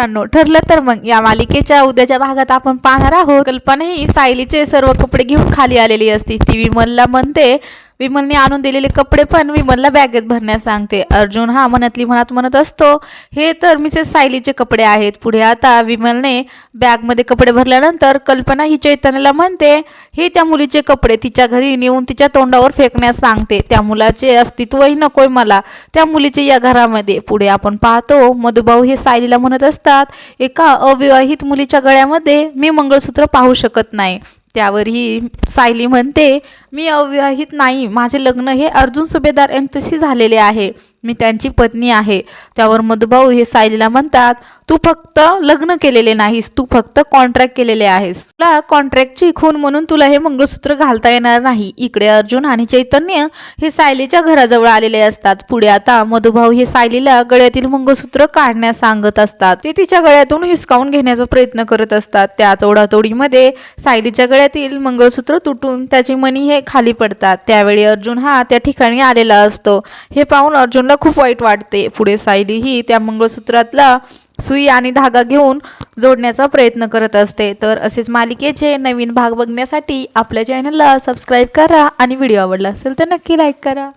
मित्रांनो ठरलं तर मग या मालिकेच्या उद्याच्या भागात आपण पाहणार आहोत. कल्पना ही सायलीचे सर्व कपडे घेऊन खाली आलेली असती. ती विमलला म्हणते विमलने आणून दिलेले कपडे पण विमलला बॅगेत भरण्यास सांगते. अर्जुन हा मनातली मनात म्हणत असतो हे तर मिसेस सायलीचे कपडे आहेत. पुढे आता विमलने बॅगमध्ये कपडे भरल्यानंतर कल्पना ही चैतन्याला म्हणते हे त्या मुलीचे कपडे तिच्या घरी नेऊन तिच्या तोंडावर फेकण्यास सांगते. त्या मुलाचे अस्तित्वही नकोय मला. त्या मुलीचे या घरामध्ये पुढे आपण पाहतो मधुभाऊ हे सायलीला म्हणत असतात एका अविवाहित मुलीच्या गळ्यामध्ये मी मंगळसूत्र पाहू शकत नाही. त्यावर ही सायली म्हणते मी अविवाहित नाही. माझे लग्न हे अर्जुन सुभेदार यांच्याशी झालेले आहे. मी त्यांची पत्नी आहे. त्यावर मधुभाऊ हे सायलीला म्हणतात तू फक्त लग्न केलेले नाहीस तू फक्त कॉन्ट्रॅक्ट केलेले आहेस. तुला कॉन्ट्रॅक्टची खून म्हणून तुला हे मंगळसूत्र घालता येणार नाही. इकडे अर्जुन आणि चैतन्य हे सायलीच्या घराजवळ आलेले असतात. पुढे आता मधुभाऊ हे सायलीला गळ्यातील मंगळसूत्र काढण्यास सांगत असतात. ते तिच्या गळ्यातून हिसकावून घेण्याचा प्रयत्न करत असतात. त्याच ओढातोडीमध्ये सायलीच्या गळ्यातील मंगळसूत्र तुटून त्याची मणी हे खाली पडतात. त्यावेळी अर्जुन हा त्या ठिकाणी आलेला असतो. हे पाहून अर्जुन अर्जुनला खूप वाईट वाटते. पुढे सायली ही त्या मंगळसूत्रातला सुई आणि धागा घेऊन जोडण्याचा प्रयत्न करत असते. तर असेच मालिकेचे नवीन भाग बघण्यासाठी आपल्या चॅनलला सबस्क्राईब करा आणि व्हिडिओ आवडला असेल तर नक्की लाईक करा.